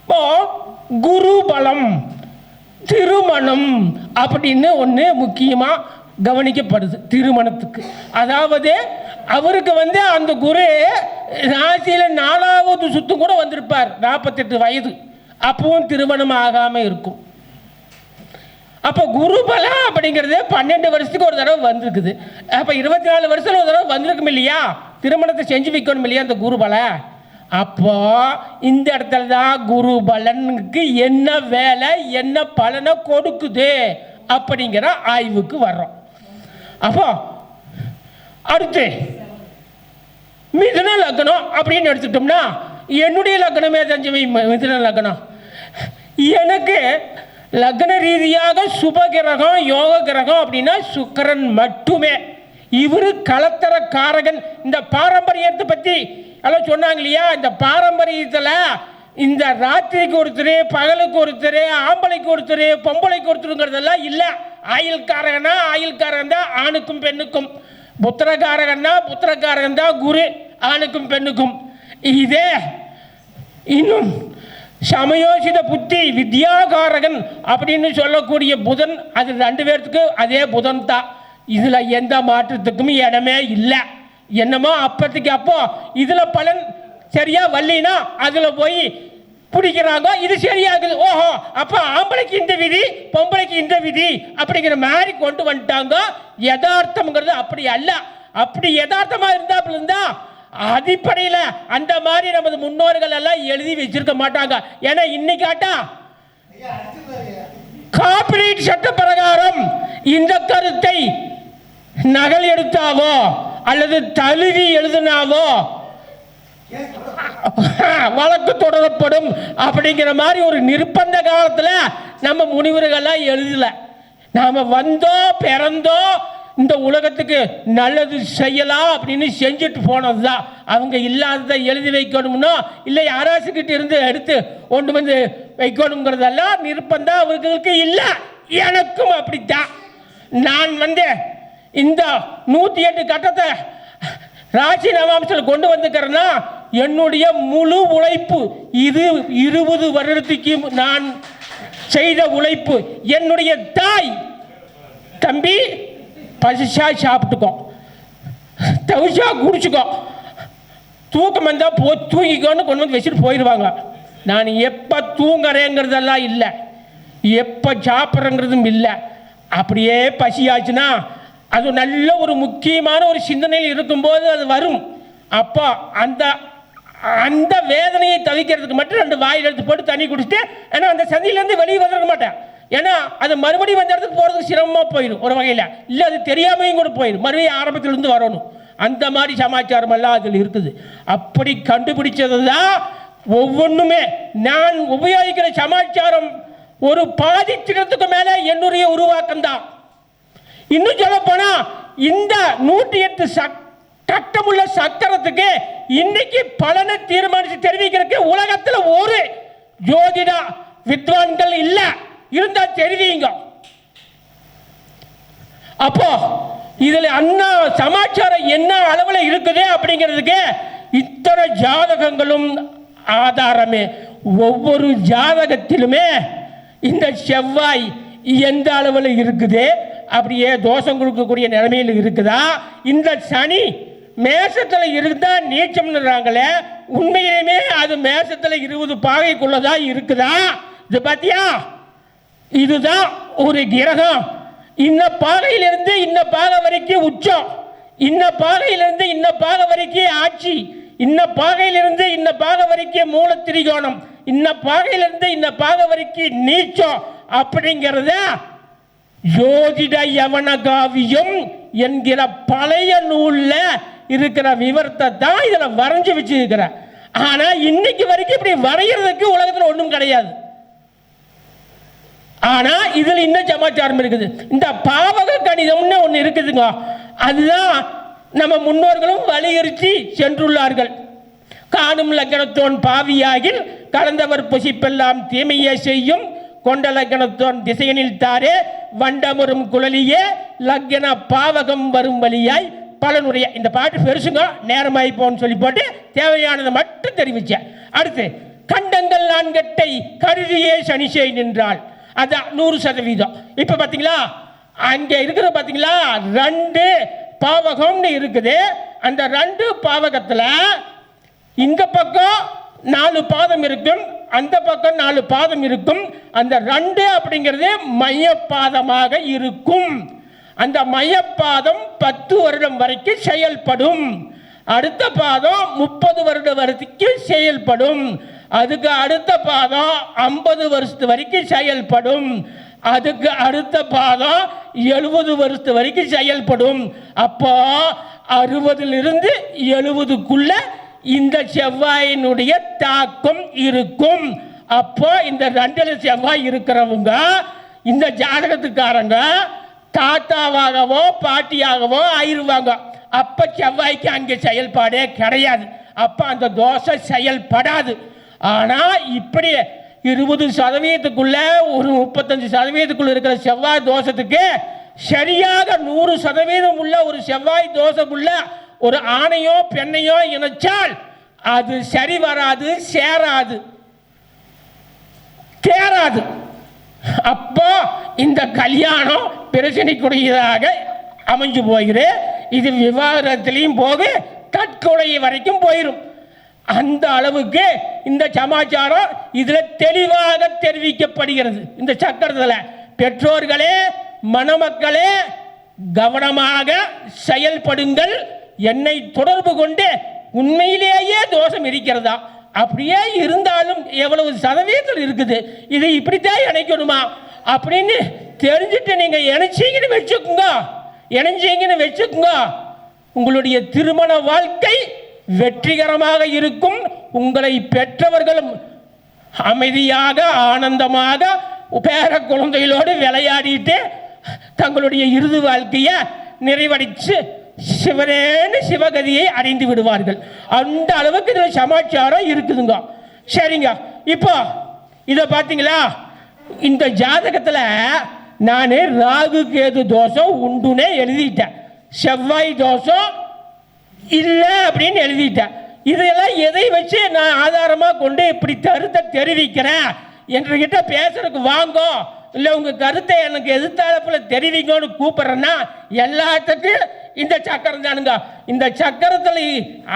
இப்போ குரு பலம் திருமணம் அப்படின்னு ஒன்று முக்கியமாக கவனிக்கப்படுது திருமணத்துக்கு. அதாவது அவருக்கு வந்து அந்த குரு ராசியில் நாலாவது சுத்தம் கூட வந்திருப்பார் நாற்பத்தெட்டு வயது. அப்பவும் திருமணம் ஆகாமல் இருக்கும். அப்போ குரு பலம் அப்படிங்கிறது பன்னெண்டு வருஷத்துக்கு ஒரு தடவை வந்திருக்குது. அப்போ இருபத்தி நாலு வருஷத்தில் ஒரு தடவை வந்திருக்கும் இல்லையா? திருமணத்தை செஞ்சு வைக்கணும் இல்லையா அந்த குரு பலம் அப்போ இந்த இடத்துல தான் குரு பலனுக்கு என்ன வேலை என்ன பலனை கொடுக்குது அப்படிங்கிற ஆய்வுக்கு வர்றோம். அப்போ அடுத்து மிதுன லக்னம் அப்படின்னு எடுத்துட்டோம்னா என்னுடைய லக்னமே தெரிஞ்சவை மிதுன லக்னம். எனக்கு லக்ன ரீதியாக சுப கிரகம் யோக கிரகம் அப்படின்னா சுக்கரன் மட்டுமே. இவர் கலத்தர காரகன் இந்த பாரம்பரியத்தை பற்றி எல்லாம் சொன்னாங்க இல்லையா இந்த பாரம்பரியத்தில் இந்த ராத்திரிக்கு ஒருத்தர் பகலுக்கு ஒருத்தர் ஆம்பளைக்கு ஒருத்தர் பொம்பளைக்கு ஒருத்தருங்கிறதெல்லாம் இல்லை. ஆயுள்காரகனா ஆயுள்காரகன் தான் ஆணுக்கும் பெண்ணுக்கும். புத்திரக்காரகன்னா புத்திரக்காரகன் தான் குரு ஆணுக்கும் பெண்ணுக்கும். இதே இன்னும் சமயோசித புத்தி வித்யாகாரகன் அப்படின்னு சொல்லக்கூடிய புதன் அது ரெண்டு பேர்த்துக்கு அதே புதன் தான் இதில் எந்த மாற்றத்துக்கும் இடமே இல்லை. என்னமோ அப்பத்துக்கு அப்போ இதில் பலன் சரியாக வரலினா அதில் போய் பிடிக்கிறாங்க இது சரியாகுது. ஓஹோ அப்போ ஆம்பளைக்கு இந்த விதி பொம்பளைக்கு இந்த விதி அப்படிங்கிற மாதிரி கொண்டு வந்துட்டாங்க. யதார்த்தம்ங்கிறது அப்படி அல்ல. அப்படி யதார்த்தமாக இருந்தாப்புல இருந்தா அடிப்படையில் அந்த மாதிரி நமது முன்னோர்கள் எல்லாம் எழுதி வச்சிருக்க மாட்டாங்க. ஏன்னா இன்னைக்காட்டா காப்பிரைட் சட்ட பிரகாரம் இந்த கருத்தை நகல் எடுத்தாவோ அல்லது தழுவி எழுதினாவோ? வழக்கு தொடரப்படும் அப்படிங்கிற மாதிரி ஒரு நிர்பந்த காலத்தில் நம்ம முனிவர்கள்லாம் எழுதல. நாம் வந்தோம் பிறந்தோ இந்த உலகத்துக்கு நல்லது செய்யலாம் அப்படின்னு செஞ்சுட்டு போனது தான் அவங்க இல்லாததை எழுதி வைக்கணும்னோ இல்லை அரசுக்கிட்ட இருந்து எடுத்து கொண்டு வந்து வைக்கணுங்கிறதெல்லாம் நிர்பந்தம் அவர்களுக்கு இல்லை. எனக்கும் அப்படித்தான். நான் வந்து இந்த நூற்றி எட்டு கட்டத்தை ராசி கொண்டு வந்துக்கிறேன்னா என்னுடைய முழு உழைப்பு இது இருபது வருடத்துக்கு நான் செய்த உழைப்பு. என்னுடைய தாய் தம்பி பசிச்சா சாப்பிட்டுக்கோ. தவிச்சா குடிச்சுக்கோ. தூக்கம் வந்தால் போ தூங்கிக்கோன்னு கொண்டு வந்து வச்சுட்டு போயிடுவாங்க. நான் எப்போ தூங்குறேங்கிறதெல்லாம் இல்லை. எப்போ சாப்பிட்றேங்கிறதும் இல்லை. அப்படியே பசியாச்சுன்னா அது நல்ல ஒரு முக்கியமான ஒரு சிந்தனையில் இருக்கும்போது அது வரும். அப்போ அந்த அந்த வேதனையை தவிக்கிறதுக்கு மட்டும் ரெண்டு வாயில் எடுத்து போட்டு தண்ணி குடிச்சிட்டு ஏன்னா அந்த சந்தியிலேருந்து வெளியே வந்துட மாட்டேன். ஏன்னா அது மறுபடியும் வந்த இடத்துக்கு போகிறதுக்கு சிரமமாக போயிடும் ஒரு வகையில். இல்லை அது தெரியாமையும் கூட போயிடும். மறுபடியும் ஆரம்பத்திலிருந்து வரணும். அந்த மாதிரி சமாச்சாரம் எல்லாம் அதில் இருக்குது. அப்படி கண்டுபிடிச்சது தான் ஒவ்வொன்றுமே. நான் உபயோகிக்கிற சமாச்சாரம் ஒரு பாதிச்சிடத்துக்கு மேலே என்னுடைய உருவாக்கம் தான் இன்னும் சொல்ல போனா இந்த நூற்றி எட்டு சக் கட்டமுள்ள சக்கரத்துக்கு இன்னைக்கு பலனை தீர்மானித்து தெரிவிக்கிறதுக்கு உலகத்தில் ஒரு ஜோதிடா வித்வான்கள் இல்லை. இருந்தா தெரிவிங்க அப்போ இதில் அண்ணா சமாச்சாரம் என்ன அளவில் இருக்குது அப்படிங்கிறதுக்கு இத்தனை ஜாதகங்களும் ஆதாரமே. ஒவ்வொரு ஜாதகத்திலுமே இந்த செவ்வாய் எந்த அளவில் இருக்குது அப்படியே தோஷம் கொடுக்கக்கூடிய நிலைமையில் இருக்குதா? இந்த சனி மேசத்தில் இருந்தால் நீச்சம்ன்றாங்களே உண்மையிலுமே அது மேசத்தில் இருபது பாகைக்குள்ளதா இருக்குதா? இது பார்த்தியா இதுதான் ஒரு கிரகம். இந்த பாகையிலிருந்து இந்த பாகை வரைக்கும் உச்சம். இந்த பாகையிலிருந்து இந்த பாகை வரைக்கும் ஆட்சி. இந்த பாகையிலிருந்து இந்த பாகை வரைக்கும் மூல திரிகோணம் இந்த பாகையிலிருந்து இந்த பாகை வரைக்கும் நீச்சம் அப்படிங்கிறத ஜோதிட யவனகாவியம் என்கிற பழைய நூலில் இருக்கிற விவரத்தை தான் இதில் வரைஞ்சு வச்சிருக்கிறேன் ஆனால் இன்னைக்கு வரைக்கும் இப்படி வரைகிறதுக்கு உலகத்தில் ஒன்றும் கிடையாது. ஆனால் இதில் இன்னும் சமாச்சாரம் இருக்குது. இந்த பாவக கணிதம்னு ஒன்று இருக்குதுங்க. அதுதான் நம்ம முன்னோர்களும் வலியுறுத்தி சென்றுள்ளார்கள். காணும் லக்கணத்தோன் பாவியாகில் கலந்தவர் புசிப்பெல்லாம் தீமையை செய்யும். கொண்ட லக்கணத்தோன் திசையனில் தாரே வண்டமுறும் குழலியே லக்ன பாவகம் வரும் வழியாய் பலனுடைய இந்த பாட்டு பெருசுங்க நேரமாய் போன்னு சொல்லி போட்டு தேவையானதை மட்டும் தெரிவித்தேன் அடுத்து கண்டங்கள் நான்கட்டை கருதியே சனிசை நின்றாள். அதான் நூறு சதவீதம். இப்போ பார்த்தீங்களா அங்கே இருக்கிற பார்த்தீங்களா ரெண்டு பாவகம்னு இருக்குது. அந்த ரெண்டு பாவகத்தில் இந்த பக்கம் நாலு பாதம் இருக்கும் அந்த பக்கம் நாலு பாதம் இருக்கும். அந்த ரெண்டு அப்படிங்கிறது மையப்பாதமாக இருக்கும். அந்த மையப்பாதம் பத்து வருடம் வரைக்கும் செயல்படும். அடுத்த பாதம் முப்பது வருடம் வரைக்கும் செயல்படும். அதுக்கு அடுத்த பாதம் ஐம்பது வருஷத்து வரைக்கும் செயல்படும். அதுக்கு அடுத்த பாதம் எழுபது வருஷத்து வரைக்கும் செயல்படும். அப்போ அறுபதுலிருந்து எழுபதுக்குள்ள இந்த செவ்வாயினுடைய தாக்கம் இருக்கும். அப்போ இந்த ரெண்டில் செவ்வாய் இருக்கிறவங்க இந்த ஜாதகத்துக்காரங்க தாத்தாவாகவோ பாட்டியாகவோ ஆயிருவாங்க. அப்ப செவ்வாய்க்கு அங்கே செயல்பாடே கிடையாது. அப்ப அந்த தோசை செயல்படாது. ஆனா இப்படி இருபது சதவீதத்துக்குள்ள ஒரு முப்பத்தஞ்சு சதவீதத்துக்குள்ள இருக்கிற செவ்வாய் தோஷத்துக்கு சரியாக நூறு சதவீதம் உள்ள ஒரு செவ்வாய் தோஷமுள்ள ஒரு ஆணையோ பெண்ணையோ இணைச்சால் அது சரி வராது சேராது. தேராது அப்போ இந்த கல்யாணம் பிரச்சனைக்குரியதாக அமைஞ்சு போகிறது இது விவாதத்திலையும் போக தற்கொலை வரைக்கும் போயிடும் அந்த அளவுக்கு இந்த சமாச்சாரம் இதில் தெளிவாக தெரிவிக்கப்படுகிறது. இந்த சக்கரத்தில் பெற்றோர்களே மணமக்களே கவனமாக செயல்படுங்கள். என்னை தொடர்பு கொண்டு உண்மையிலேயே தோஷம் இருக்கிறதா? அப்படியே இருந்தாலும் எவ்வளவு சதவீதத்தில் இருக்குது. இது இப்படித்தான் இணைக்கணுமா? அப்படின்னு தெரிஞ்சுட்டு நீங்க இணைச்சிங்கன்னு வச்சுக்கோங்க. இணைஞ்சிங்கன்னு வச்சுக்கோங்க. உங்களுடைய திருமண வாழ்க்கை வெற்றிகரமாக இருக்கும். உங்களை பெற்றவர்களும் அமைதியாக ஆனந்தமாக பேர குழந்தைகளோடு விளையாடிட்டு தங்களுடைய இறுதி வாழ்க்கையை நிறைவடைச்சு சிவனேன்னு சிவகதியை அடைந்து விடுவார்கள். அந்த அளவுக்கு இதில் சமாச்சாரம் இருக்குதுங்க. சரிங்க. இப்போ இதை பார்த்தீங்களா? இந்த ஜாதகத்தில் நான் ராகு கேது தோஷம் உண்டுனே எழுதிட்டேன். செவ்வாய் தோஷம் இல்லை அப்படின்னு எழுதிட்டேன். இதெல்லாம் எதை வச்சு நான் ஆதாரமாக கொண்டு இப்படி கருத்தை தெரிவிக்கிறேன் என்கிட்ட பேசுறதுக்கு வாங்கோ. இல்லை உங்கள் கருத்தை எனக்கு எதிர்த்தாளப்பில் தெரிவிங்கன்னு கூப்பிட்றேன்னா எல்லாத்துக்கும் இந்த சக்கரம் தானுங்க. இந்த சக்கரத்தில்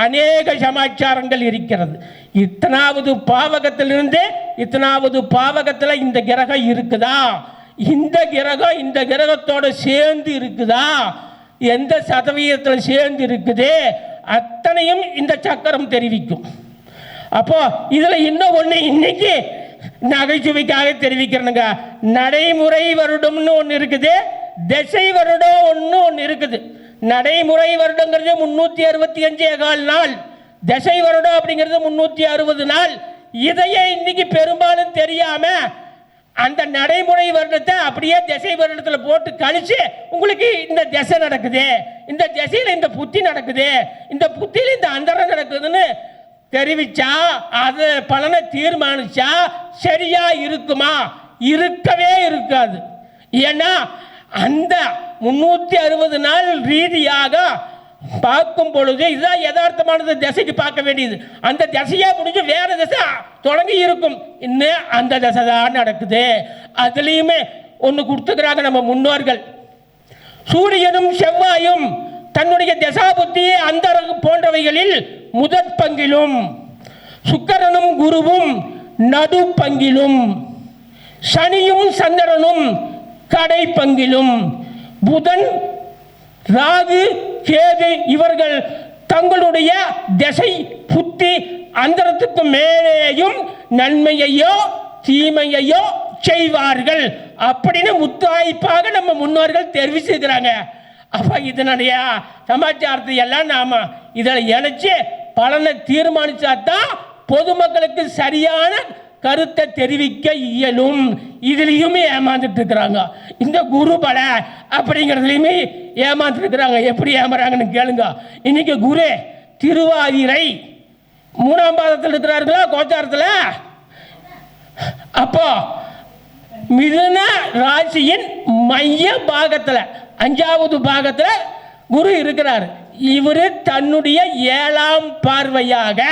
அநேக சமாச்சாரங்கள் இருக்கிறது. இத்தனாவது பாவகத்திலிருந்து இத்தனாவது பாவகத்தில் இந்த கிரகம் இருக்குதா? இந்த கிரகம் இந்த கிரகத்தோட சேர்ந்து இருக்குதா? எந்த சதவீதத்தில் சேர்ந்து இருக்குது? அத்தனையும் இந்த சக்கரம் தெரிவிக்கும். அப்போ இதில் இன்னும் ஒன்று இன்னைக்கு நகைச்சுவைக்காக தெரிவிக்கிறனுங்க. நடைமுறை வருடம்னு ஒன்று இருக்குது. திசை வருடம் ஒன்று ஒன்று இருக்குது. நடைமுறை வருடங்கிறது முந்நூற்றி அறுபத்தி அஞ்சே கால் நாள் திசை வருடம் அப்படிங்கிறது முன்னூற்றி அறுபது நாள். இதையே இன்னைக்கு பெரும்பாலும் தெரியாம அந்த நடைமுறை வருடத்தை அப்படியே திசை வருடத்தில் போட்டு கழிச்சு உங்களுக்கு இந்த திசை நடக்குது இந்த திசையில் இந்த புத்தி நடக்குது இந்த புத்தியில் இந்த அந்தரம் நடக்குதுன்னு தெரிவிச்சா அது பலனை தீர்மானிச்சா சரியா இருக்குமா? இருக்கவே இருக்காது. ஏன்னா அந்த முன்னூற்றி அறுபது நாள் ரீதியாக பார்க்கும் பொழுது இதுதான் யதார்த்தமானது திசைக்கு பார்க்க வேண்டியது. அந்த திசையா முடிஞ்சு வேற திசை தொடங்கி இருக்கும். இன்னும் அந்த திசை தான் நடக்குது. அதுலேயுமே ஒன்று கொடுத்துக்கிறாங்க நம்ம முன்னோர்கள். சூரியனும் செவ்வாயும் தன்னுடைய தசாபுத்தி அந்த போன்றவைகளில் முதற் பங்கிலும் சுக்கரனும் குருவும் நடு பங்கிலும் சனியும் சந்திரனும் கடை பங்கிலும் புதன் ராகு கேது இவர்கள் தங்களுடைய திசை புத்தி அந்தரத்துக்கு மேலேயும் நன்மையையோ தீமையையோ செய்வார்கள். அப்படின்னு முத்தாய்ப்பாக நம்ம முன்னோர்கள் தெரிவிச்சிருக்கிறாங்க அப்ப இதனுடைய சமாச்சாரத்தை எல்லாம் நாம இதில் இணைச்சு பலனை தீர்மானிச்சா தான் பொதுமக்களுக்கு சரியான கருத்தை தெரிவிக்க இயலும். இதுலேயுமே ஏமாந்துட்டு இருக்கிறாங்க இந்த குரு பல அப்படிங்கிறதுலையுமே ஏமாந்துட்டு இருக்கிறாங்க எப்படி ஏமாறாங்கன்னு கேளுங்க. இன்னைக்கு குரு திருவாதிரை மூணாம் பாதத்தில் இருக்கிறார்களா? கோச்சாரத்தில்? அப்போ மிதுன ராசியின் மைய பாகத்தில் அஞ்சாவது பாகத்தில் குரு இருக்கிறார். இவர் தன்னுடைய ஏழாம் பார்வையாக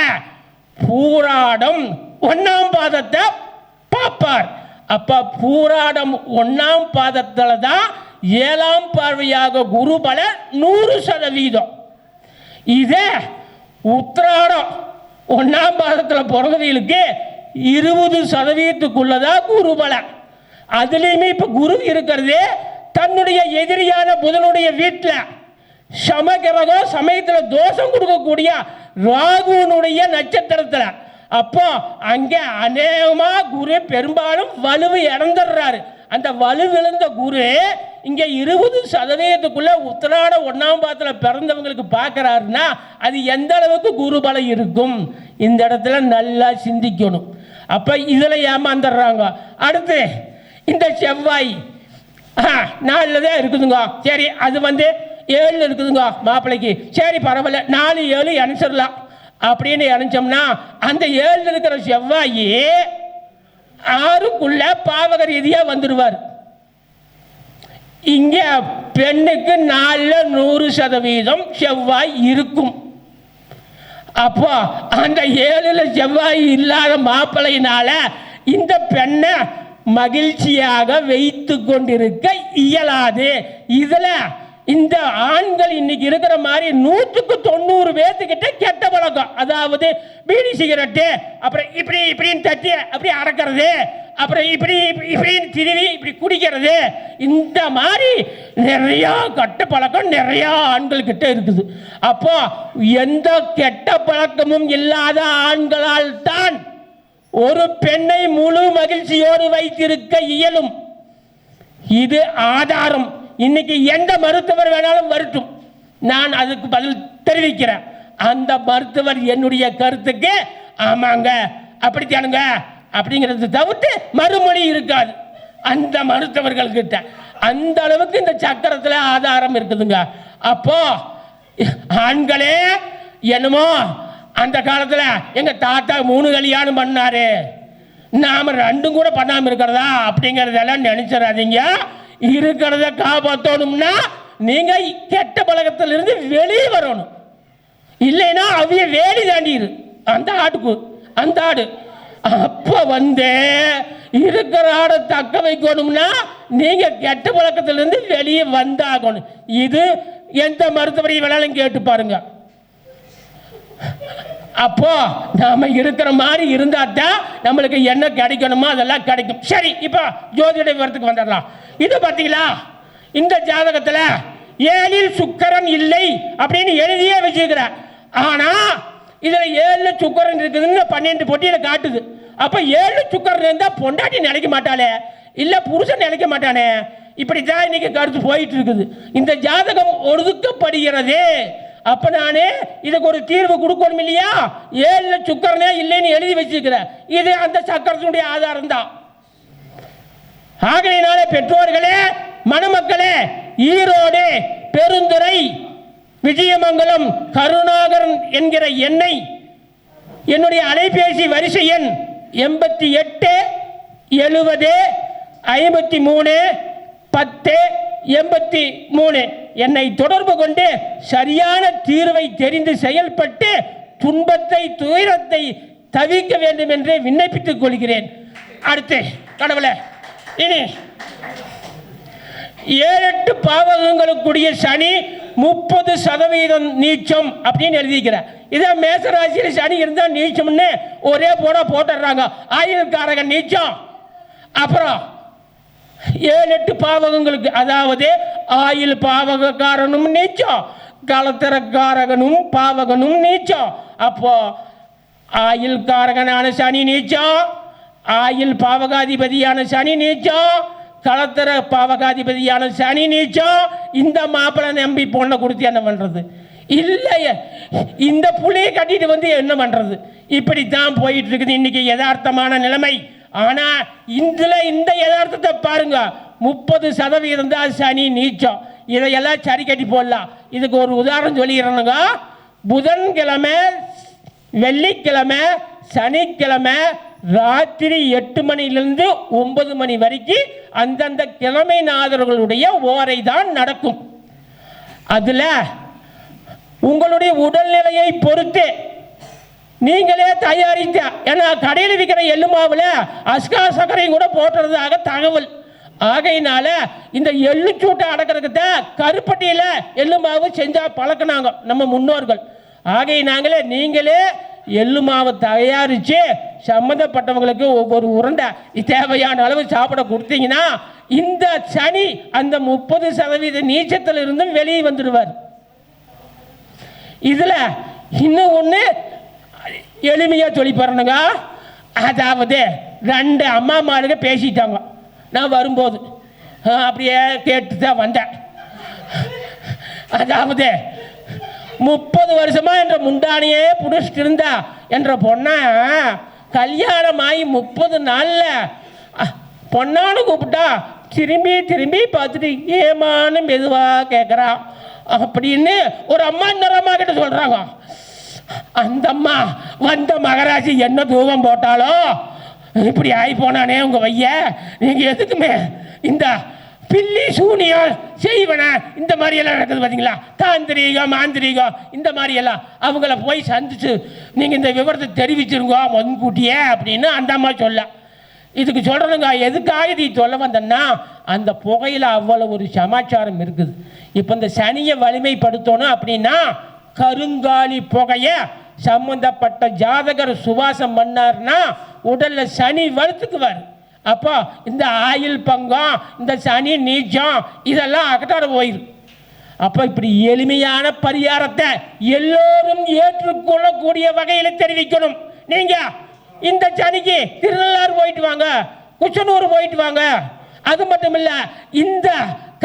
பூராடம். ஒன்னாம் பாதத்தை பார்ப்பார். அப்ப பூராடம் ஒன்னாம் பாதத்தில் தான் ஏழாம் பார்வையாக குருபல நூறு சதவீதம். இதே உத்திராடம் ஒன்னாம் பாதத்தில் பிறந்தவங்களுக்கு இருபது சதவீதத்துக்குள்ளதான் குரு பலம் அதுலேயுமே இப்போ குரு இருக்கிறது தன்னுடைய எதிரியான புதனுடைய வீட்டில். சமகிரகம் சமயத்தில் தோஷம் கொடுக்கக்கூடிய ராகுனுடைய நட்சத்திரத்தில். அப்போ அங்கே அநேகமாக குரு பெரும்பாலும் வலுவு இழந்துடுறாரு அந்த வலுவிழந்த குரு இங்கே இருபது சதவீதத்துக்குள்ளே உத்தராட ஒன்றாம் பாதத்துல பிறந்தவங்களுக்கு பார்க்குறாருன்னா அது எந்த அளவுக்கு குரு பலம் இருக்கும்? இந்த இடத்துல நல்லா சிந்திக்கணும். அப்போ இதில் ஏமாந்துடுறாங்க. அடுத்து இந்த செவ்வாய் நாலில் தான் இருக்குதுங்க. சரி அது வந்து ஏழு இருக்குதுங்க மாப்பிள்ளைக்கு சரி பரவாயில்ல. நாலு ஏழு இணைச்சிடலாம் அப்படின்னு இணைச்சோம்னா அந்த ஏழு இருக்கிற செவ்வாய் ஆறுக்குள்ள பாவக ரீதியாக வந்துடுவார் இங்க பெண்ணுக்கு நாலுல நூறு சதவீதம் செவ்வாய் இருக்கும். அப்போ அந்த ஏழுல செவ்வாய் இல்லாத மாப்பிள்ளையினால இந்த பெண்ணை மகிழ்ச்சியாக வைத்து கொண்டிருக்க இயலாது. இதில் இந்த ஆண்கள் இன்னைக்கு இருக்கிற மாதிரி நூற்றுக்கு தொண்ணூறு பேர்த்துக்கிட்ட கெட்ட பழக்கம். அதாவது பீடி சிகரெட்டு அப்புறம் இப்படி இப்படின்னு தட்டி அப்படி அடக்கிறது அப்புறம் இப்படி இப்படின்னு திருவி இப்படி குடிக்கிறது. இந்த மாதிரி நிறையா கெட்ட பழக்கம் நிறையா ஆண்கள் கிட்ட இருக்குது. அப்போ எந்த கெட்ட பழக்கமும் இல்லாத ஆண்களால் தான் ஒரு பெண்ணை முழு மகிழ்ச்சியோடு வைத்திருக்க இயலும். இது ஆதாரம். இன்னைக்கு எந்த மருத்துவர் வேணாலும் வரட்டும். நான் அதுக்கு பதில் தெரிவிக்கிறேன். அந்த மருத்துவர் என்னுடைய கருத்துக்கு ஆமாங்க அப்படி தானுங்க அப்படிங்கிறது தவிர்த்து மறுமொழி இருக்காது. அந்த மருத்துவர்கள் கிட்ட அந்த அளவுக்கு இந்த சக்கரத்தில் ஆதாரம் இருக்குதுங்க. அப்போ ஆண்களே என்னமோ அந்த காலத்தில் எங்க தாத்தா மூணு கல்யாணம் பண்ணாரு. நாம ரெண்டும் கூட பண்ணாமல் இருக்கிறதா அப்படிங்கறதெல்லாம் நினைச்சிடாதீங்க. இருக்கிறத காப்பாற்றணும்னா நீங்க கெட்ட பழக்கத்திலிருந்து வெளியே வரணும். இல்லைன்னா அவைய வேலி தாண்டிடு அந்த ஆட்டுக்கு அந்த ஆடு. அப்ப வந்து இருக்கிற ஆடை தக்க வைக்கணும்னா நீங்க கெட்ட பழக்கத்திலிருந்து வெளியே வந்தாகணும். இது எந்த மருத்துவரையும் வேணாலும் கேட்டு பாருங்க. அப்போ நாம இருக்கிற மாதிரி இருந்தா தான் நம்மளுக்கு என்ன கிடைக்கணுமோ அதெல்லாம் கிடைக்கும். சரி இப்போ ஜோதிட விவரத்துக்கு வந்துடலாம். இது பார்த்தீங்களா? இந்த ஜாதகத்தில் ஏழில் சுக்கரன் இல்லை அப்படின்னு எழுதியே வச்சிருக்கிறேன் ஆனா இதுல ஏழு சுக்கரன் இருக்குதுன்னு பன்னெண்டு பொட்டியில காட்டுது. அப்ப ஏழு சுக்கரன் இருந்தா பொண்டாட்டி நினைக்க மாட்டாளே. இல்ல புருஷன் நினைக்க மாட்டானே. இப்படிதான் இன்னைக்கு கருத்து போயிட்டு இருக்குது. இந்த ஜாதகம் ஒதுக்கப்படுகிறது அப்ப நானே இதுக்கு ஒரு தீர்வு கொடுக்கணும் இல்லையா? ஏழுல சுக்கரனே இல்லைன்னு எழுதி வச்சிருக்கிறேன் இது அந்த சக்கரத்தினுடைய ஆதாரம் தான். ஆகையினால பெற்றோர்களே மணமக்களே ஈரோடு பெருந்துறை விஜயமங்கலம் கருணாகரன் என்கிற எண்ணை என்னுடைய அலைபேசி வரிசை எண் எண்பத்தி எட்டு எழுபது ஐம்பத்தி மூணு பத்து எண்பத்தி மூணு. என்னை தொடர்பு கொண்டு சரியான தீர்வை தெரிந்து செயல்பட்டு துன்பத்தை துயரத்தை தவிக்க வேண்டும் என்று விண்ணப்பித்துக் கொள்கிறேன். அடுத்து கடவுளே இனி ஏழெட்டு பாவகங்களுக்குரிய சனி முப்பது சதவீதம் நீச்சம் அப்படின்னு எழுதிக்கிறேன் இதே மேசராசியில் சனி இருந்தால் நீச்சம்னு ஒரே போட போட்டுடுறாங்க. ஆயுள்காரகன் நீச்சம். அப்புறம் ஏழு எட்டு பாவகங்களுக்கு அதாவது ஆயில் பாவகக்காரனும் நீச்சம் களத்திரக்காரகனும் பாவகனும் நீச்சம் அப்போ ஆயில் காரகனான சனி நீச்சம் ஆயில் பாவகாதிபதியான சனி நீச்சம் களத்திர பாவகாதிபதியான சனி நீச்சம் இந்த மாப்பிள்ளை நம்பி பொண்ணை கொடுத்து என்ன பண்ணுறது இல்லையே. இந்த புளியை கட்டிட்டு வந்து என்ன பண்ணுறது இப்படி தான் போயிட்டு இருக்குது. இன்னைக்கு யதார்த்தமான நிலைமை. ஆனால் இதில் இந்த யதார்த்தத்தை பாருங்க. முப்பது சதவீதம் தான் சனி நீச்சம். இதையெல்லாம் சரி கட்டி போடலாம். இதுக்கு ஒரு உதாரணம் சொல்லிடுறேனுங்க புதன்கிழமை வெள்ளிக்கிழமை சனிக்கிழமை ராத்திரி எட்டு மணிலிருந்து ஒன்பது மணி வரைக்கும் அந்தந்த கிழமை நாதர்களுடைய ஓரை தான் நடக்கும். அதில் உங்களுடைய உடல்நிலையை பொறுத்து நீங்களே தயாரித்த ஏன்னா கடையில் விற்கிற எள்ளு மாவில் அஸ்கா சர்க்கரையும் கூட போட்டுறதாக தகவல். ஆகையினால இந்த எள்ளு சூட்டை அடக்கிறதுக்கு தான் கருப்பட்டியில் எள்ளு மாவு செஞ்சா பழக்கினாங்க நம்ம முன்னோர்கள். ஆகையினாங்களே நீங்களே எள்ளு மாவை தயாரித்து சம்மந்தப்பட்டவங்களுக்கு ஒவ்வொரு உருண்டை தேவையான அளவு சாப்பிட கொடுத்தீங்கன்னா இந்த சனி அந்த முப்பது சதவீத நீச்சத்தில் இருந்தும் வெளியே வந்துடுவார் இதில் இன்னும் ஒன்று எளிமையாக சொல்லி பாருங்க அதாவது ரெண்டு அம்மா மாளுங்க பேசிட்டாங்க. நான் வரும்போது. அப்படியே கேட்டு தான் வந்தேன். அதாவது முப்பது வருஷமா என்ற முண்டானியே புடிச்சிட்டு இருந்தா என்ற பொண்ணை கல்யாணம் ஆகி முப்பது நாளில் பொண்ணான்னு கூப்பிட்டா திரும்பி திரும்பி பார்த்துட்டு ஏமான்னு மெதுவாக கேட்குறான் அப்படின்னு ஒரு அம்மா இன்னொரு அம்மா கிட்ட சொல்கிறாங்க அந்த அம்மா வந்த மகராஜி என்ன தூவம் போட்டாலோ இப்படி ஆகி போனானே உங்க வைய? நீங்க எதுக்குமே இந்த பில்லி சூனியம் செய்வன? இந்த மாதிரி எல்லாம் நடக்குது பார்த்தீங்களா தாந்திரீகம் மாந்திரீகம் இந்த மாதிரி எல்லாம் அவங்கள போய் சந்திச்சு நீங்க இந்த விவரத்தை தெரிவிச்சிருங்க முன்கூட்டியே அப்படின்னு அந்த அம்மா சொல்ல. இதுக்கு சொல்கிறதுங்க எதுக்காக நீ சொல்ல வந்தேன்னா அந்த புகையில் அவ்வளோ ஒரு சமாச்சாரம் இருக்குது. இப்போ இந்த சனியை வலிமைப்படுத்தணும் அப்படின்னா கருங்காலி புகையை சம்பந்தப்பட்ட ஜாதகர் சுவாசம் பண்ணார்னா உடல்ல சனி வலுத்துக்குவார் அப்போ இந்த ஆயில் பங்கம் இந்த சனி நீச்சம் இதெல்லாம் அகட்டாட போயிடும் அப்போ இப்படி எளிமையான பரிகாரத்தை எல்லோரும் ஏற்றுக்கொள்ளக்கூடிய வகையில் தெரிவிக்கணும். நீங்க இந்த சனிக்கு திருநள்ளாறு போயிட்டு வாங்க குச்சனூர் போயிட்டு வாங்க. அது மட்டும் இல்லை இந்த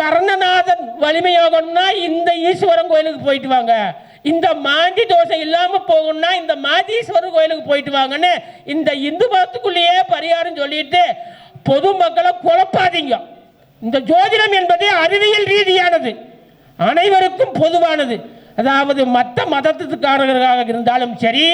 கர்ணநாதன் வலிமையாகணும்னா இந்த ஈஸ்வரன் கோயிலுக்கு போயிட்டு வாங்க. இந்த மாந்தி தோசை இல்லாமல் போகணும்னா இந்த மாதீஸ்வரர் கோயிலுக்கு போயிட்டு வாங்கன்னு இந்த இந்து மதத்துக்குள்ளேயே பரிகாரம் சொல்லிட்டு பொதுமக்களை குழப்பாதீங்க. இந்த ஜோதிடம் என்பது அறிவியல் ரீதியானது. அனைவருக்கும் பொதுவானது. அதாவது மற்ற மதத்துக்காரர்களாக இருந்தாலும் சரி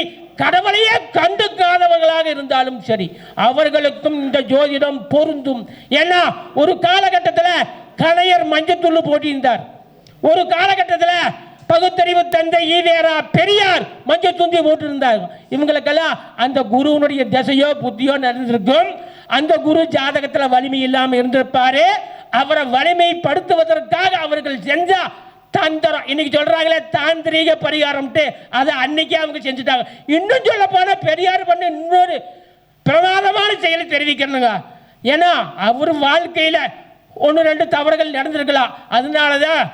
கடவுளையே கண்டுக்காதவர்களாக இருந்தாலும் சரி அவர்களுக்கும் இந்த ஜோதிடம் பொருந்தும். ஏன்னா ஒரு காலகட்டத்தில் கலையர் மஞ்சத்தூள் போட்டியிருந்தார் ஒரு காலகட்டத்தில் பகுத்தறிவு தந்தை ஈவேரா பெரியார் மஞ்சள் துந்தி போட்டிருந்தார். இவங்களுக்கெல்லாம் அந்த குருவனுடைய திசையோ புத்தியோ நடந்திருக்கும். அந்த குரு ஜாதகத்தில் வலிமை இல்லாமல் இருந்திருப்பாரு. அவரை வலிமைப்படுத்துவதற்காக அவர்கள் செஞ்ச தந்திரம். இன்னைக்கு சொல்றாங்களே தாந்திரீக பரிகாரம்ட்டு. அதை அன்னைக்கே அவங்க செஞ்சுட்டாங்க. இன்னும் சொல்ல போனால் பெரியார் பண்ண இன்னொரு பிரமாதமான செயலை தெரிவிக்கணுங்க. ஏன்னா அவர் வாழ்க்கையில் ஒன்று ரெண்டு தவறுகள் நடந்திருக்கலாம். அதனால தான்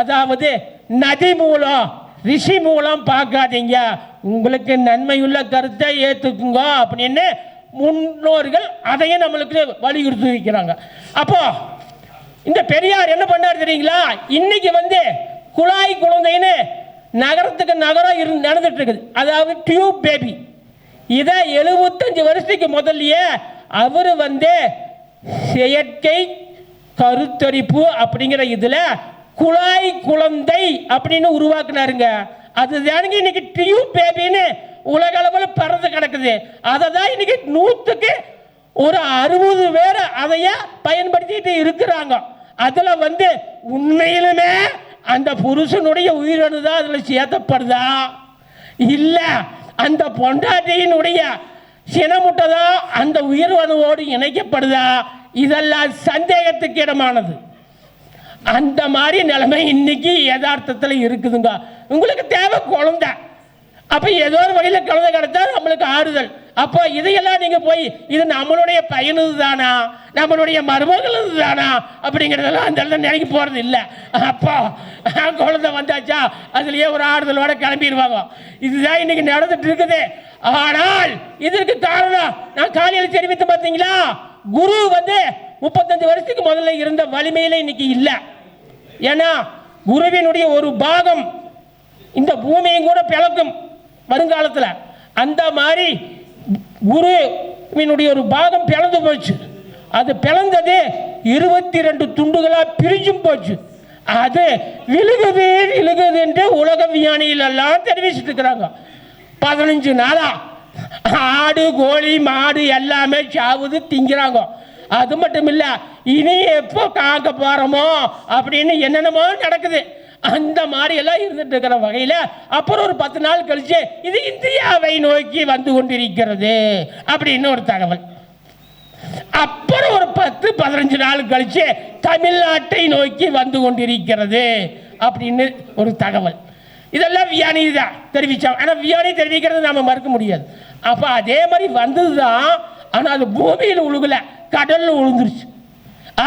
அதாவது நதி மூலம் ரிஷி மூலம் பார்க்காதீங்க. உங்களுக்கு நன்மையுள்ள கருத்தை ஏற்றுக்குங்க அப்படின்னு முன்னோர்கள் அதையும் நம்மளுக்கு வலியுறுத்தி வைக்கிறாங்க அப்போ இந்த பெரியார் என்ன பண்ணார் தெரியுங்களா? இன்னைக்கு வந்து குழாய் குழந்தைன்னு நகரத்துக்கு நகரம் இரு நடந்துட்டு இருக்குது அதாவது டியூப் பேபி இதை எழுபத்தஞ்சு வருஷத்துக்கு முதல்லயே அவர் வந்து செயற்கை கருத்தரிப்பு அப்படிங்கிற இதில் குழாய் குழந்தை அப்படின்னு உருவாக்குனாருங்க. அதுதானுங்க இன்னைக்கு டியூ பேபின்னு உலக அளவில் பறந்து கிடக்குது. அதை தான் இன்னைக்கு நூற்றுக்கு ஒரு அறுபது பேர் அதையே பயன்படுத்திட்டு இருக்கிறாங்க. அதில் வந்து உண்மையிலுமே அந்த புருஷனுடைய உயிரணு தான் அதில் சேர்த்தப்படுதா இல்லை அந்த பொண்டாட்டியினுடைய சினமுட்டை தான் அந்த உயிரணுவோடு இணைக்கப்படுதா? இதெல்லாம் சந்தேகத்துக்கு இடமானது. அந்த மாதிரி நிலைமை இன்னைக்கு யதார்த்தத்தில் இருக்குதுங்க. உங்களுக்கு தேவை குழந்தை. அப்போ ஏதோ ஒரு வழியில் குழந்தை கிடைச்சா நம்மளுக்கு ஆறுதல். அப்போ இதையெல்லாம் நீங்கள் போய் இது நம்மளுடைய பையனுது தானா? நம்மளுடைய மருமகளது தானா? அப்படிங்கிறதெல்லாம் அந்த இடத்துல நினைக்க போகிறது இல்லை. அப்போ குழந்தை வந்தாச்சா அதுலேயே ஒரு ஆறுதலோட கிளம்பிடுவாங்க. இதுதான் இன்னைக்கு நடந்துட்டு இருக்குது. ஆனால் இதற்கு காரணம் நான் காலையில் தெரிவித்து பார்த்தீங்களா குரு வந்து முப்பத்தஞ்சு வருஷத்துக்கு முதல்ல இருந்த வலிமையில இன்னைக்கு இல்லை. ஏன்னா குருவினுடைய ஒரு பாகம் இந்த பூமியும் கூட பிளக்கும் வருங்காலத்தில். அந்த மாதிரி குருவினுடைய ஒரு பாகம் பிளந்து போச்சு. அது பிளந்தது இருபத்தி ரெண்டு துண்டுகளாக பிரிஞ்சும் போச்சு. அது விழுகுது விழுகுது என்று உலக விஞ்ஞானிகள் எல்லாம் தெரிவிச்சுட்டு இருக்கிறாங்க. பதினஞ்சு நாளா ஆடு கோழி மாடு எல்லாமே சாவுது திங்கிறாங்க. அது மட்டும் இல்லை இனி எப்போ காக்க போகிறோமோ அப்படின்னு என்னென்னமோ நடக்குது. அந்த மாதிரி எல்லாம் இருந்துட்டு இருக்கிற வகையில் அப்புறம் ஒரு பத்து நாள் கழிச்சு இது இந்தியாவை நோக்கி வந்து கொண்டிருக்கிறது அப்படின்னு ஒரு தகவல். அப்புறம் ஒரு பத்து பதினஞ்சு நாள் கழிச்சு தமிழ்நாட்டை நோக்கி வந்து கொண்டிருக்கிறது அப்படின்னு ஒரு தகவல். இதெல்லாம் வியானி தான் தெரிவித்தோம் ஆனால் வியானி தெரிவிக்கிறது நம்ம மறுக்க முடியாது. அப்போ அதே மாதிரி வந்தது தான் ஆனால் அது பூமியில் உழுகல கடல்ல உழுந்துருச்சு.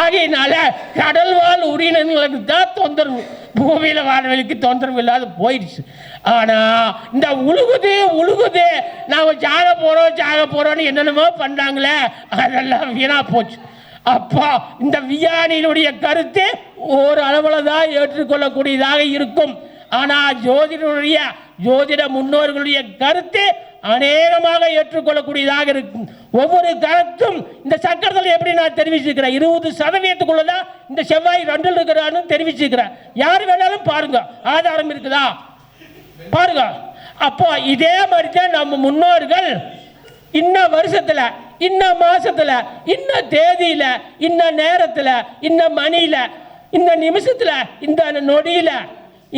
ஆகையினால கடல் வாழ் உயிரினங்களுக்கு தான் தொந்தரவு. பூமியில் வாழ்வதற்கு தொந்தரவு இல்லாத போயிடுச்சு. ஆனால் இந்த உழுகுது உழுகுது நாம் சாக போகிறோம் சாக போகிறோம்னு என்னென்னமோ பண்ணாங்களே அதெல்லாம் வீணா போச்சு. அப்போ இந்த விஞ்ஞானியினுடைய கருத்து ஒரு அளவில் தான் ஏற்றுக்கொள்ளக்கூடியதாக இருக்கும். ஆனால் ஜோதிடனுடைய ஜோதிட முன்னோர்களுடைய கருத்து அநேகமாக ஏற்றுக்கொள்ளக்கூடியதாக இருக்கும் ஒவ்வொரு கருத்தும் இந்த சக்கரத்தில் எப்படி நான் தெரிவிச்சிருக்கிறேன்? இருபது சதவீதத்துக்குள்ள தான் இந்த செவ்வாய் ரெண்டில் இருக்கிறான்னு தெரிவிச்சிருக்கிறேன். யார் வேணாலும் பாருங்க. ஆதாரம் இருக்குதா? பாருங்க. அப்போ இதே மாதிரி தான் நம்ம முன்னோர்கள் இன்ன வருஷத்தில் இன்ன மாசத்துல இன்ன தேதியில இன்ன நேரத்துல இன்ன மணியில இந்த நிமிஷத்துல இந்த நொடியில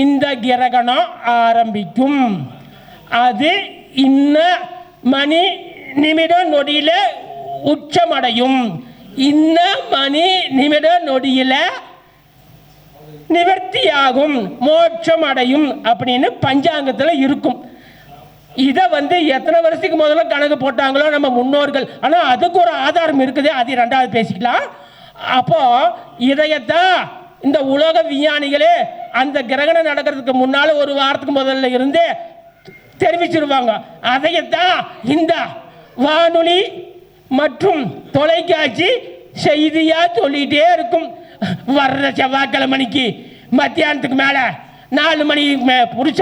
இந்த கிரகணம் ஆரம்பிக்கும். அது இன்ன மணி நிமிடம் நொடியில உச்சமடையும். இன்ன மணி நிமிட நொடியில நிவர்த்தியாகும். மோட்சம் அடையும் அப்படின்னு பஞ்சாங்கத்தில் இருக்கும். இதை வந்து எத்தனை வருஷத்துக்கு முதல்ல கணக்கு போட்டாங்களோ நம்ம முன்னோர்கள். ஆனால் அதுக்கு ஒரு ஆதாரம் இருக்குது. அது ரெண்டாவது பேசிக்கலாம். அப்போ இதையத்தான் இந்த உலக விஞ்ஞானிகளே அந்த கிரகணம் நடக்கிறதுக்கு முன்னால் ஒரு வாரத்துக்கு முதல்ல இருந்து தெரிவிச்சிருவாங்க. அதையத்தான் இந்த வானொலி மற்றும் தொலைக்காட்சி செய்தியா சொல்லிட்டே இருக்கும். வர்ற செவ்வாய்க்கிழமைக்கு மத்தியானத்துக்கு மேலே நாலு மணி மே புடிச்ச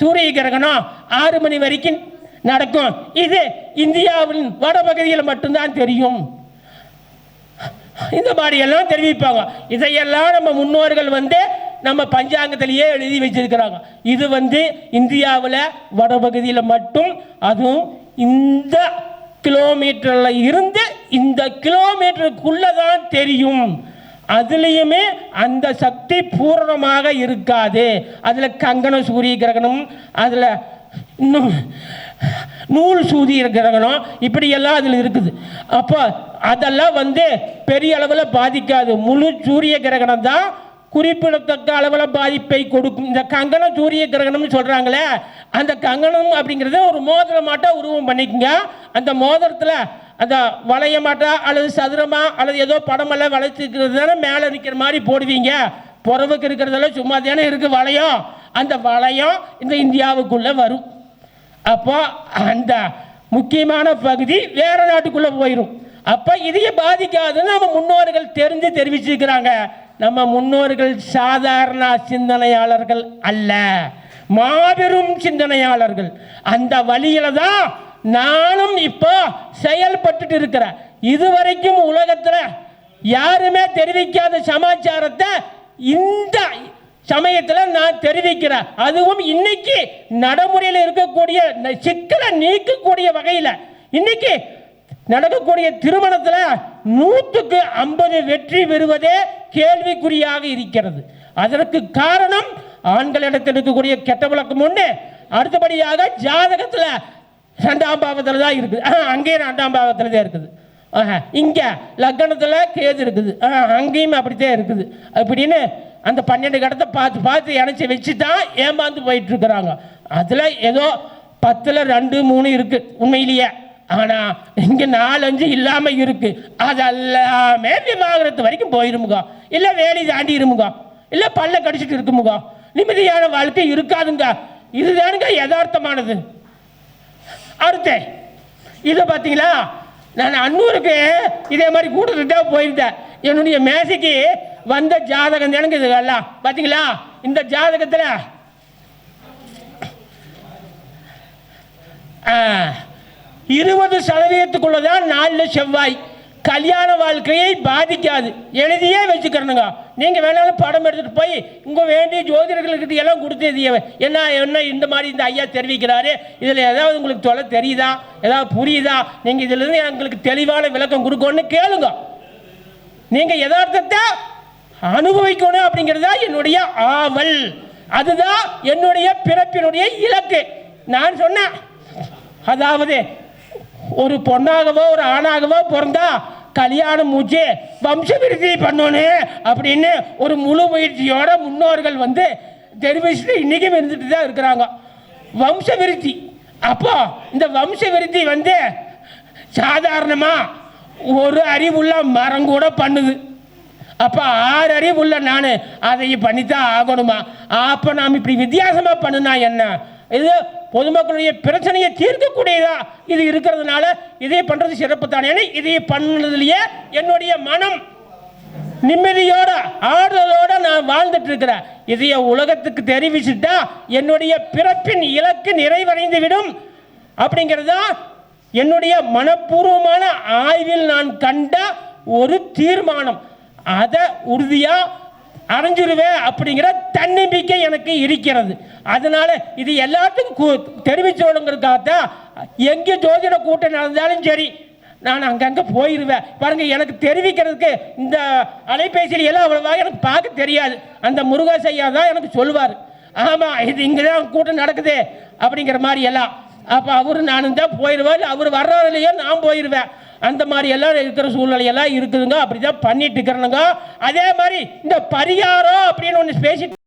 சூரிய கிரகணம் ஆறு மணி வரைக்கும் நடக்கும். இது இந்தியாவின் வடபகுதியில் மட்டும்தான் தெரியும். இந்த மாதிரி எல்லாம் தெரிவிப்பாங்க. இதையெல்லாம் நம்ம முன்னோர்கள் வந்து நம்ம பஞ்சாங்கத்திலேயே எழுதி வச்சிருக்கிறாங்க. இது வந்து இந்தியாவில் வடபகுதியில் மட்டும் அதுவும் இந்த கிலோமீட்டரில் இருந்து இந்த கிலோமீட்டருக்குள்ளே தான் தெரியும். அதுலேயுமே அந்த சக்தி பூரணமாக இருக்காது. அதில் கங்கண சூரிய கிரகணம் அதில் இன்னும் நூல் சூரிய கிரகணம் இப்படியெல்லாம் அதில் இருக்குது. அப்போ அதெல்லாம் வந்து பெரிய அளவில் பாதிக்காது. முழு சூரிய கிரகணம் தான் குறிப்பிடத்தக்க அளவில் பாதிப்பை கொடுக்கும். இந்த கங்கணம் சூரிய கிரகணம்னு சொல்கிறாங்களே அந்த கங்கணம் அப்படிங்கிறத ஒரு மோதிர மாட்டா உருவம் பண்ணிக்கோங்க. அந்த மோதிரத்தில் அந்த வளைய மாட்டா அல்லது சதுரமா அல்லது ஏதோ படமெல்லாம் வளைச்சிருக்கிறது தானே மேலே நிற்கிற மாதிரி போடுவீங்க. புறவுக்கு இருக்கிறதெல்லாம் சும்மா தானே இருக்குது வளையம். அந்த வளையம் இந்த இந்தியாவுக்குள்ளே வரும். அப்போ அந்த முக்கியமான பகுதி வேறு நாட்டுக்குள்ளே போயிடும் அப்போ இதையே பாதிக்காதுன்னு நம்ம முன்னோர்கள் தெரிஞ்சு தெரிவிச்சிருக்கிறாங்க. நம்ம முன்னோர்கள் சாதாரண சிந்தனையாளர்கள் அல்ல. மாபெரும் சிந்தனையாளர்கள். அந்த வழியில தான் நானும் இப்போ செயல்பட்டுட்டு இருக்கிறேன் இதுவரைக்கும் உலகத்தில் யாருமே தெரிவிக்காத சமாச்சாரத்தை இந்த சமயத்தில் நான் தெரிவிக்கிறேன் அதுவும் இன்னைக்கு நடைமுறையில் இருக்கக்கூடிய சிக்கலை நீக்கக்கூடிய வகையில். இன்னைக்கு நடக்கக்கூடிய திருமணத்தில் நூற்றுக்கு ஐம்பது வெற்றி பெறுவதே கேள்விக்குறியாக இருக்கிறது. அதற்கு காரணம் ஆண்களிடத்தில் இருக்கக்கூடிய கெட்ட வழக்கம் ஒன்று அடுத்தபடியாக ஜாதகத்தில் ரெண்டாம் பாவத்தில் தான் இருக்குது. அங்கேயும் ரெண்டாம் பாவத்தில் தான் இருக்குது. ஆஹா, லக்னத்தில் கேது இருக்குது. ஆ, அங்கேயும் அப்படித்தான் இருக்குது. அப்படின்னு அந்த பன்னெண்டு கடத்தை பார்த்து பார்த்து இணைச்சி வச்சு தான் ஏமாந்து போயிட்டு இருக்கிறாங்க. அதில் ஏதோ பத்தில் ரெண்டு மூணு இருக்குது உண்மையிலேயே. ஆனால் இங்கே நாலஞ்சு இல்லாமல் இருக்கு. அதெல்லாமே விவாகரத்து வரைக்கும் போயிருமுகா. இல்லை வேலி தாண்டி இல்லை பல்ல கடிச்சிட்டு இருக்குமுகா. நிம்மதியான வாழ்க்கை இருக்காதுங்க. இதுதானுங்க யதார்த்தமானது. அடுத்து இதை பார்த்தீங்களா நான் அன்னூருக்கு இதே மாதிரி கூட்டத்துக்கு தான் போயிருந்தேன். என்னுடைய மேசைக்கு வந்த ஜாதகம் எனக்கு இதுகெல்லாம் பார்த்தீங்களா இந்த ஜாதகத்தில் ஆ இருபது சதவீதத்துக்குள்ளதான் நாளில் செவ்வாய். கல்யாண வாழ்க்கையை பாதிக்காது. எழுதியே வச்சுக்கிறனுங்க. நீங்கள் வேணாலும் படம் எடுத்துகிட்டு போய் உங்கள் வேண்டிய ஜோதிடர்களுக்கிட்ட எல்லாம் கொடுத்து என்ன என்ன இந்த மாதிரி இந்த ஐயா தெரிவிக்கிறாரு? இதில் ஏதாவது உங்களுக்கு தொலை தெரியுதா? ஏதாவது புரியுதா? நீங்கள் இதிலிருந்து எங்களுக்கு தெளிவான விளக்கம் கொடுக்கணும்னு கேளுங்க. நீங்கள் யதார்த்தத்தை அனுபவிக்கணும் அப்படிங்கிறது தான் என்னுடைய ஆவல். அதுதான் என்னுடைய பிறப்பினுடைய இலக்கு. நான் சொன்னேன். அதாவது ஒரு பொண்ணாகவோ ஒரு ஆணாகவோ பிறந்தா கல்யாணம் மூச்சு வம்சவிருத்தி பண்ணணும் அப்படின்னு ஒரு முழு முயற்சியோட முன்னோர்கள் வந்து தெரிவிச்சுட்டு இன்னைக்கும் இருந்துட்டு தான் இருக்கிறாங்க. வம்ச விருத்தி அப்போ இந்த வம்ச விருத்தி வந்து சாதாரணமாக ஒரு அறிவுள்ள மரம் கூட பண்ணுது. அப்போ ஆறு அறிவுள்ள நான் அதை பண்ணித்தான் ஆகணுமா? அப்போ நாம் இப்படி வித்தியாசமாக பண்ணுனா என்ன? இது பொதுமக்களுடைய பிரச்சனையை தீர்க்கக்கூடியதா இது இருக்கிறதுனால இதை பண்ணுறது சிறப்பு தானே. இதை பண்ணதுலயே என்னுடைய மனம் நிம்மதியோட ஆறுதலோட நான் வாழ்ந்துட்டு இருக்கிறேன். இதைய உலகத்துக்கு தெரிவிச்சுட்டா என்னுடைய பிறப்பின் இலக்கு நிறைவடைந்து விடும் அப்படிங்கிறது தான் என்னுடைய மனப்பூர்வமான ஆய்வில் நான் கண்ட ஒரு தீர்மானம். அதை உறுதியாக அடைஞ்சிருவேன் அப்படிங்கிற தன்னம்பிக்கை எனக்கு இருக்கிறது. அதனால இது எல்லாத்துக்கும் தெரிவிச்சோடுங்கிறதுக்காகத்தான் எங்கே ஜோதிட கூட்டம் நடந்தாலும் சரி நான் அங்கங்கே போயிடுவேன் பாருங்க எனக்கு தெரிவிக்கிறதுக்கு இந்த அலைபேசியில் எல்லாம் அவ்வளோவா எனக்கு பார்க்க தெரியாது. அந்த முருகாசையா தான் எனக்கு சொல்லுவார். ஆமாம் இது இங்கே தான் கூட்டம் நடக்குது அப்படிங்கிற மாதிரி எல்லாம். அப்போ அவரு நானும் தான் போயிடுவேன் அவர் வர்றதுலையோ நான் போயிடுவேன் அந்த மாதிரி எல்லாம் இருக்கிற சூழ்நிலையெல்லாம் இருக்குதுங்க அப்படி தான் பண்ணிட்டு இருக்கிறனுங்க. அதே மாதிரி இந்த பரிகாரம் அப்படின்னு ஒன்று பேசிட்டு